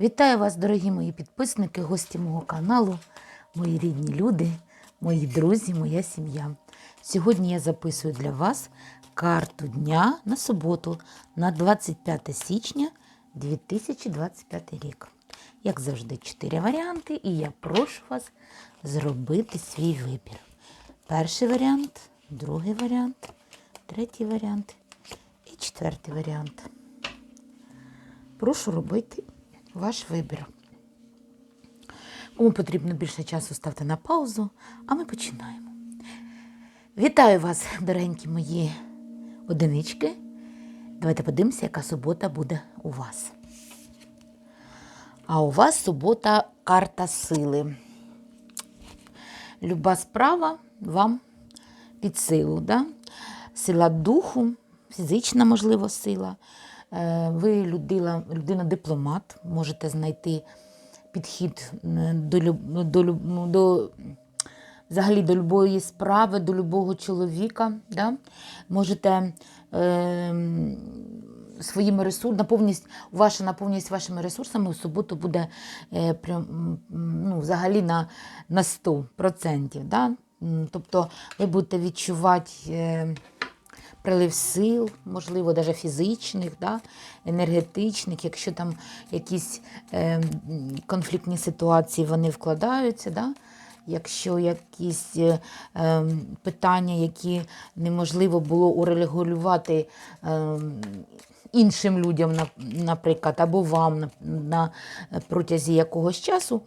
Вітаю вас, дорогі мої підписники, гості мого каналу, мої рідні люди, мої друзі, моя сім'я. Сьогодні я записую для вас карту дня на суботу на 25 січня 2025 рік. Як завжди, чотири варіанти, і я прошу вас зробити свій вибір. Перший варіант, другий варіант, третій варіант і четвертий варіант. Прошу робити ваш вибір. Кому потрібно більше часу, ставте на паузу, а ми починаємо. Вітаю вас, дорогенькі мої одинички. Давайте подивимося, яка субота буде у вас. А у вас субота карта сили. Люба справа вам під силу. Да? Сила духу, фізична, можливо, сила. Е, Ви людина, людина дипломат, можете знайти підхід е, до, люб- до, ну, до, взагалі до любої справи, до любого чоловіка. Да? Можете е, своїми ресурсами, наповність, ваша наповність вашими ресурсами в суботу буде е, прям, ну, взагалі на, на 100%. Да? Тобто ви будете відчувати. Е, прилив сил, можливо, навіть фізичних, да, енергетичних, якщо там якісь е, конфліктні ситуації вони вкладаються, да, якщо якісь е, е, питання, які неможливо було урегулювати е, іншим людям, наприклад, або вам на, на протязі якогось часу,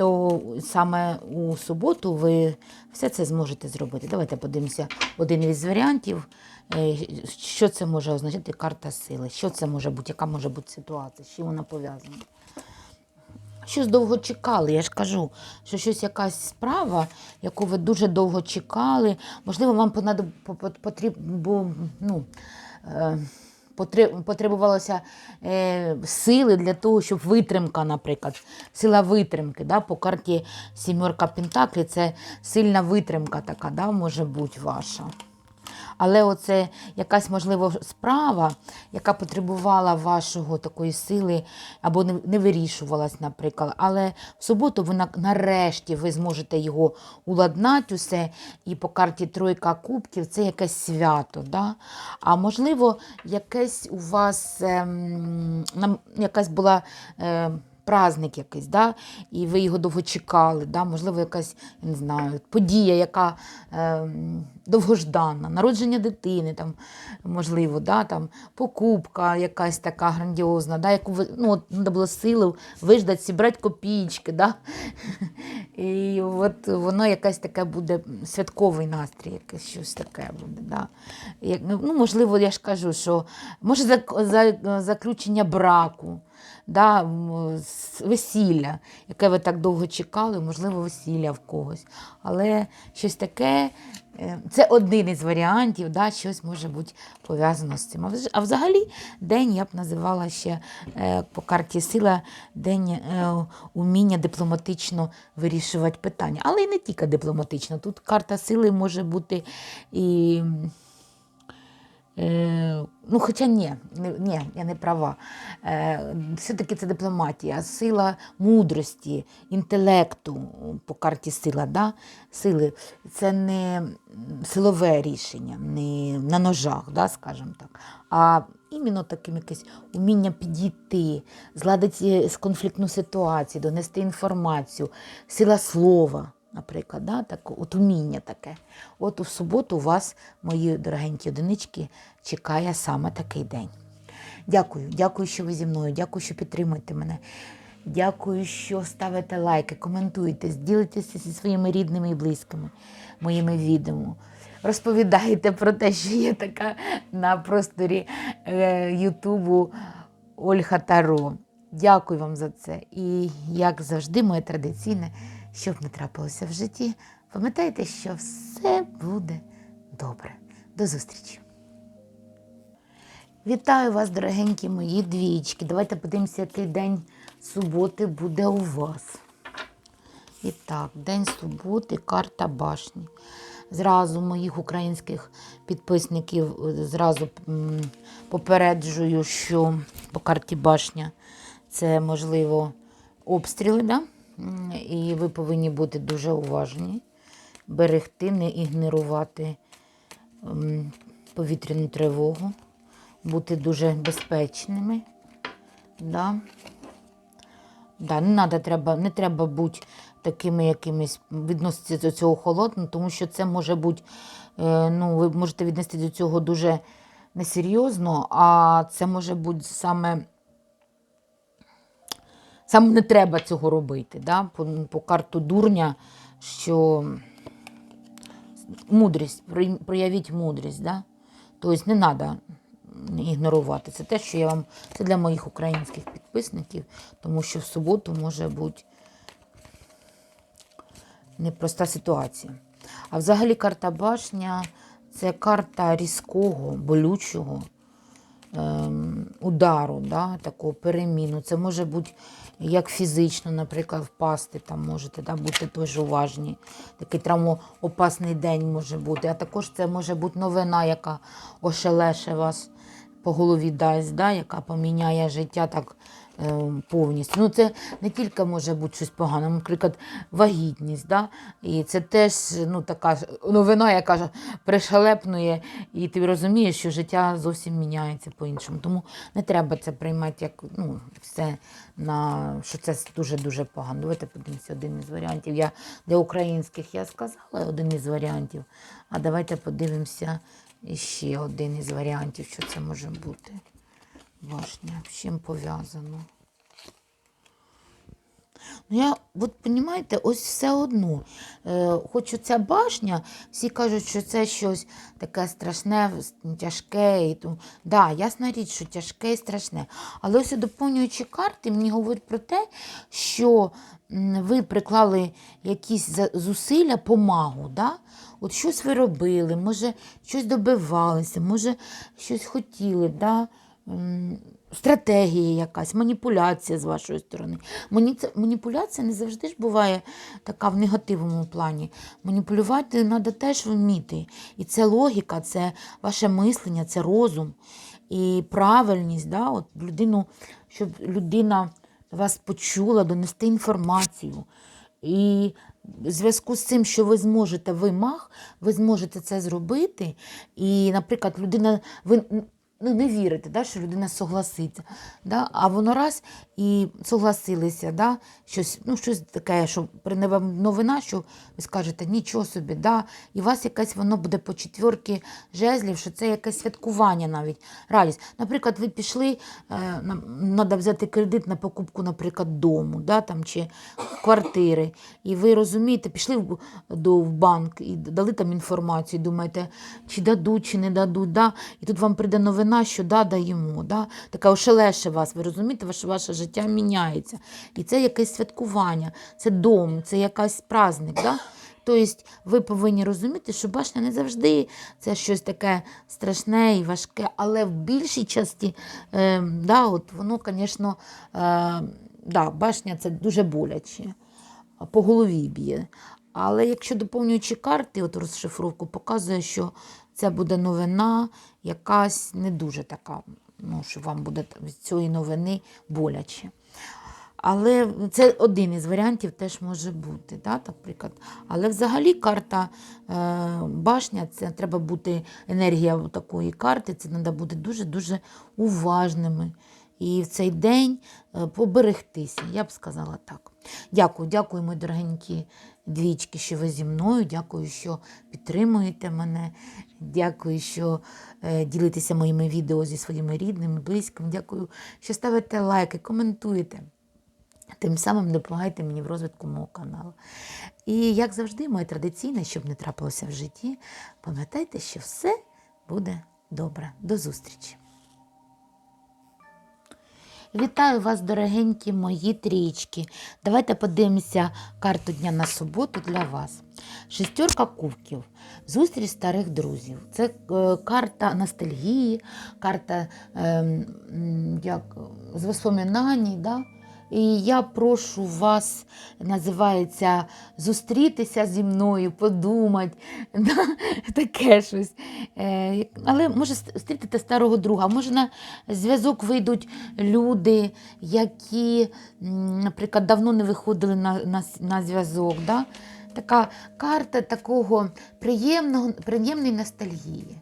то саме у суботу ви все це зможете зробити. Давайте подивимося один із варіантів, е, що це може означати карта сили, що це може бути, яка може бути ситуація, з чим вона пов'язана. Щось довго чекали, я ж кажу, що щось якась справа, яку ви дуже довго чекали, можливо, вам понадоб- по- по- потріб, бо, ну, е, потребувалося е, сили для того, щоб витримка, наприклад, сила витримки. Да? По карті сімерка Пентаклі це сильна витримка така, да, може бути ваша. Але оце якась, можливо, справа, яка потребувала вашого такої сили, або не, вирішувалась, наприклад. Але в суботу ви нарешті ви зможете його уладнати усе. І по карті Тройка Кубків це якесь свято. Да? А можливо, якесь у вас ем, якась була. Е, праздник якийсь, да? і ви його довго чекали, да? можливо, якась я не знаю, подія, яка е, довгожданна, народження дитини, там, можливо, да? там, покупка якась така грандіозна, да? яку ви, ну, от, треба було сили виждати, зібрати копійки. Да? І от воно якась таке буде святковий настрій, якесь щось таке буде. Да? Як, ну, можливо, я ж кажу, що може за, за, заключення браку да, весілля, яке ви так довго чекали, можливо, весілля в когось. Але щось таке, е, це один із варіантів, да, щось може бути пов'язано з цим. А взагалі день я б називала ще е, по карті сила день е, уміння дипломатично вирішувати питання. Але і не тільки дипломатично. Тут карта сили може бути і. Е, ну, хоча ні, ні, я не права. Е, все-таки це дипломатія, сила мудрості, інтелекту по карті сила. Да? Сили. Це не силове рішення, не на ножах, да, скажімо так. А іменно таким якесь уміння підійти, зладити з конфліктну ситуацію, донести інформацію, сила слова наприклад, да, так, от уміння таке. От у суботу у вас, мої дорогенькі одинички, чекає саме такий день. Дякую, дякую, що ви зі мною, дякую, що підтримуєте мене. Дякую, що ставите лайки, коментуєте, ділитеся зі своїми рідними і близькими моїми відео. Розповідаєте про те, що є така на просторі е, Ютубу Ольга Таро. Дякую вам за це. І як завжди, моє традиційне, щоб не трапилося в житті, пам'ятайте, що все буде добре. До зустрічі! Вітаю вас, дорогенькі мої двічки. Давайте подивимося, який день суботи буде у вас. І так, день суботи, карта башні. Зразу моїх українських підписників е, зразу попереджую, що по карті башня це можливо обстріли, да? І ви повинні бути дуже уважні, берегти, не ігнорувати повітряну тривогу, бути дуже безпечними. Да? Да, не, надо, треба, не треба бути такими якимись відноситися до цього холодно, тому що це може бути, е, ну, ви можете віднести до цього дуже несерйозно, а це може бути саме. Саме не треба цього робити, да? по, по карту дурня, що мудрість, проявіть мудрість. Да? Тобто не треба ігнорувати. Це те, що я вам. Це для моїх українських підписників, тому що в суботу може бути непроста ситуація. А взагалі карта башня це карта різкого, болючого ем, удару, да, такого переміну. Це може бути як фізично, наприклад, впасти, там можете да, бути теж уважні. Такий травмоопасний день може бути. А також це може бути новина, яка ошелеше вас по голові дасть, да, яка поміняє життя так повністю. Ну, це не тільки може бути щось погане, наприклад, вагітність. Да? І це теж ну, така новина, яка пришелепнує, і ти розумієш, що життя зовсім міняється по-іншому. Тому не треба це приймати як ну, все на що це дуже-дуже погано. Давайте подивимося один із варіантів. Я для українських я сказала один із варіантів. А давайте подивимося ще один із варіантів, що це може бути. Башня, з чим пов'язано. Ну, я, от розумієте, ось все одно. Е, хоч ця башня, всі кажуть, що це щось таке страшне, тяжке. І то, да, ясна річ, що тяжке і страшне. Але ось доповнюючи карти, мені говорять про те, що ви приклали якісь зусилля, помагу. Да? От щось ви робили, може, щось добивалися, може, щось хотіли. Да? Стратегія якась, маніпуляція з вашої сторони. Маніпуляція не завжди ж буває така в негативному плані. Маніпулювати треба теж вміти. І це логіка, це ваше мислення, це розум і правильність. Да? От людину, щоб людина вас почула, донести інформацію. І в зв'язку з цим, що ви зможете, ви маг, ви зможете це зробити. І, наприклад, людина, ви ну, не вірите, да, що людина согласиться. Да? А воно раз і согласилися, да? щось, ну, щось таке, що прийде вам новина, що ви скажете, нічого собі, да? і у вас якесь воно буде по четвірки жезлів, що це якесь святкування навіть, радість. Наприклад, ви пішли, е, треба взяти кредит на покупку, наприклад, дому да, там, чи квартири, і ви розумієте, пішли в, до, в банк і дали там інформацію, думаєте, чи дадуть, чи не дадуть. Да? І тут вам прийде новина, що да, даємо. Да? Така ошелеше вас, ви розумієте, ваше, ваше життя міняється. І це якесь святкування, це дом, це якась праздник. Да? Тобто ви повинні розуміти, що башня не завжди це щось таке страшне і важке, але в більшій часті е, да, от воно, звісно, е, да, башня це дуже боляче, по голові б'є. Але якщо доповнюючи карти, от розшифровку, показує, що це буде новина, якась не дуже така, ну, що вам буде від цієї новини боляче. Але це один із варіантів теж може бути, да, наприклад. Але взагалі карта е, башня, це треба бути енергія такої карти, це треба бути дуже-дуже уважними. І в цей день е, поберегтися, я б сказала так. Дякую, дякую, мої дорогенькі двічки, що ви зі мною. Дякую, що підтримуєте мене. Дякую, що е, ділитеся моїми відео зі своїми рідними, близькими. Дякую, що ставите лайки, коментуєте. Тим самим допомагайте мені в розвитку мого каналу. І як завжди, моє традиційне, щоб не трапилося в житті, пам'ятайте, що все буде добре. До зустрічі! Вітаю вас, дорогенькі мої трічки. Давайте подивимося карту дня на суботу для вас. Шестерка кубків. Зустріч старих друзів. Це е, карта ностальгії, карта е, як, з воспоминань, да? І я прошу вас, називається, зустрітися зі мною, подумати, таке щось. Е, але може зустріти старого друга, може на зв'язок вийдуть люди, які, наприклад, давно не виходили на, на, на зв'язок. Да? Така карта такого приємного, приємної ностальгії.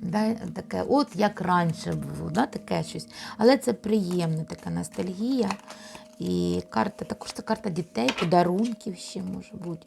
Да, таке, от як раніше було, да, таке щось. Але це приємна така ностальгія. І карта, також це карта дітей, подарунків ще може бути.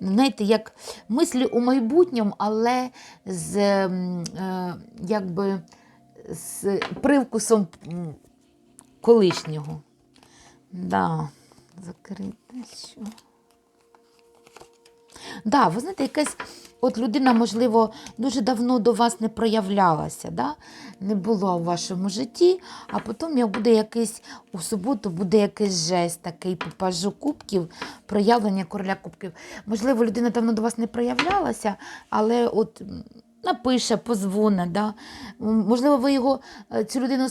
Знаєте, як мислі у майбутньому, але з, е, якби, з привкусом колишнього. Да, закрите що. Да, ви знаєте, якась от людина, можливо, дуже давно до вас не проявлялася, да? не була у вашому житті, а потім буде якийсь у суботу буде якийсь жест такий по пажу кубків, проявлення короля кубків. Можливо, людина давно до вас не проявлялася, але от. Напише, позвоне, да? Можливо, ви його, е, цю людину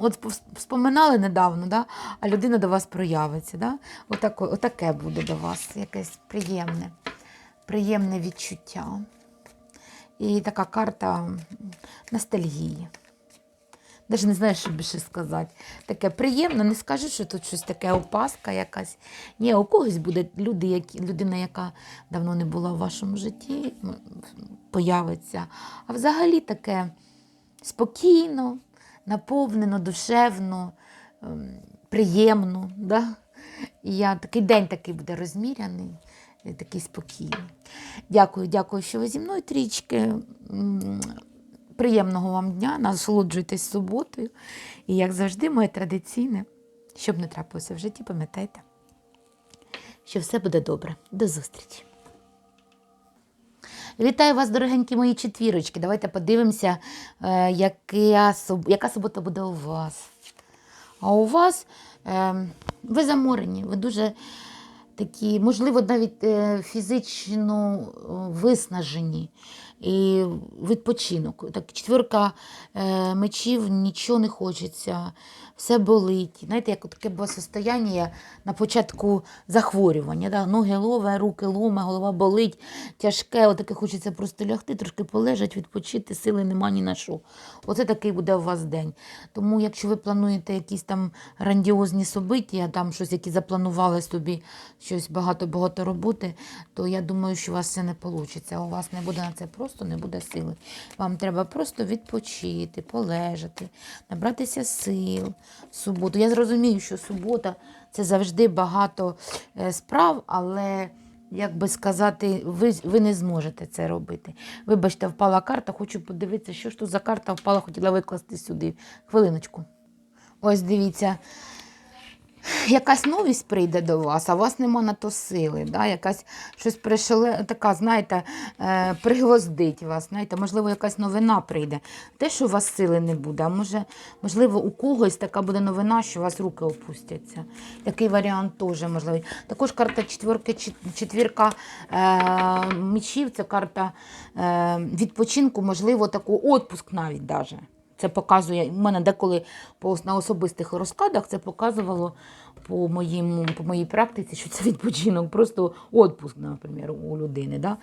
от вс- вспоминали недавно, да? а людина до вас проявиться. Да? Отако, отаке буде до вас, якесь приємне приємне відчуття. І така карта ностальгії. Навіть не знаю, що більше сказати. Таке приємно, не скажу, що тут щось таке опаска якась. Ні, у когось буде люди, які, людина, яка давно не була в вашому житті, появиться. А взагалі таке спокійно, наповнено, душевно, ем, приємно. Да? І я, такий день такий буде розміряний, такий спокійний. Дякую, дякую, що ви зі мною трічки. Приємного вам дня, насолоджуйтесь суботою. І, як завжди, моє традиційне, щоб не трапилося в житті, пам'ятайте, що все буде добре. До зустрічі! Вітаю вас, дорогенькі мої четвірочки. Давайте подивимося, е, яка, субота буде у вас. А у вас е, ви заморені, ви дуже такі, можливо, навіть е, фізично е, виснажені і відпочинок. Так, четвірка е, мечів, нічого не хочеться, все болить. Знаєте, як таке було состояння на початку захворювання. Да? Ноги лове, руки ломе, голова болить, тяжке, отаке хочеться просто лягти, трошки полежати, відпочити, сили нема ні на що. Оце такий буде у вас день. Тому, якщо ви плануєте якісь там грандіозні собиття, там щось, які запланували собі щось багато-багато роботи, то я думаю, що у вас це не вийде. У вас не буде на це просто не буде сили. Вам треба просто відпочити, полежати, набратися сил суботу. Я зрозумію, що субота це завжди багато е, справ, але. Як би сказати, ви, ви не зможете це робити. Вибачте, впала карта, хочу подивитися, що ж тут за карта впала, хотіла викласти сюди. Хвилиночку. Ось дивіться. Якась новість прийде до вас, а у вас нема на то сили. Да? Якась щось пришеле, така, знаєте, е, пригвоздить вас. Знаєте, можливо, якась новина прийде. Те, що у вас сили не буде, а може, можливо, у когось така буде новина, що у вас руки опустяться. Такий варіант теж можливий. Також карта четвірки, четвірка е, мечів, це карта е, відпочинку, можливо, таку отпуск навіть даже. Це показує, у мене деколи на особистих розкладах це показувало по, моїм, по моїй практиці, що це відпочинок, просто відпуск, наприклад, у людини. Да?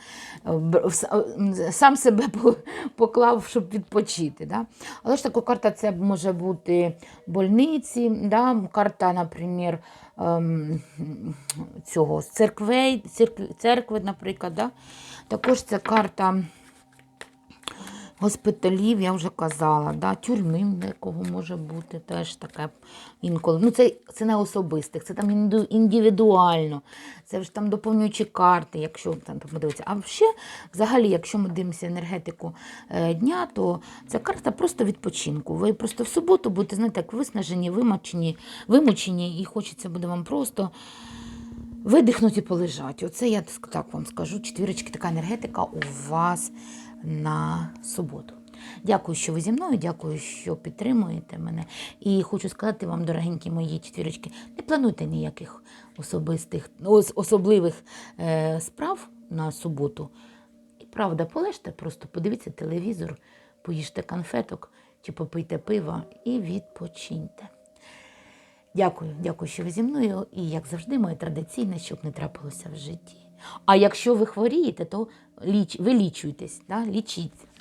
Сам себе поклав, щоб відпочити. Да? Але ж така карта це може бути больниці, да? карта, наприклад, ем, цього, церкви, церкви, наприклад. Да? Також це карта госпіталів, я вже казала, да? тюрми якого може бути теж таке інколи. Ну, це, це не особистих, це там індивідуально, це ж там доповнюючі карти, якщо там подивитися. А ще, взагалі, якщо ми дивимося енергетику е, дня, то це карта просто відпочинку. Ви просто в суботу будете, знаєте, як виснажені, вимочені, вимучені, і хочеться буде вам просто. Видихнути і полежати. Оце я так вам скажу. Четвірочки, така енергетика у вас на суботу. Дякую, що ви зі мною, дякую, що підтримуєте мене. І хочу сказати вам, дорогенькі мої четвірочки, не плануйте ніяких особистих, особливих е, справ на суботу. І правда, полежте, просто подивіться телевізор, поїжте конфеток чи попийте пива і відпочиньте. Дякую, дякую, що ви зі мною. І як завжди, моє традиційне, щоб не трапилося в житті. А якщо ви хворієте, то ліч, вилічуйтесь, да? лічіться.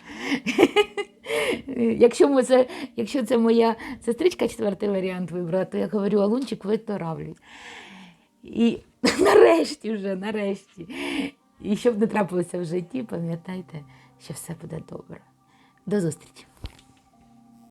Якщо, це, якщо це моя сестричка, четвертий варіант вибрала, то я говорю, алунчик виторавлюй. І нарешті вже, нарешті. І щоб не трапилося в житті, пам'ятайте, що все буде добре. До зустрічі!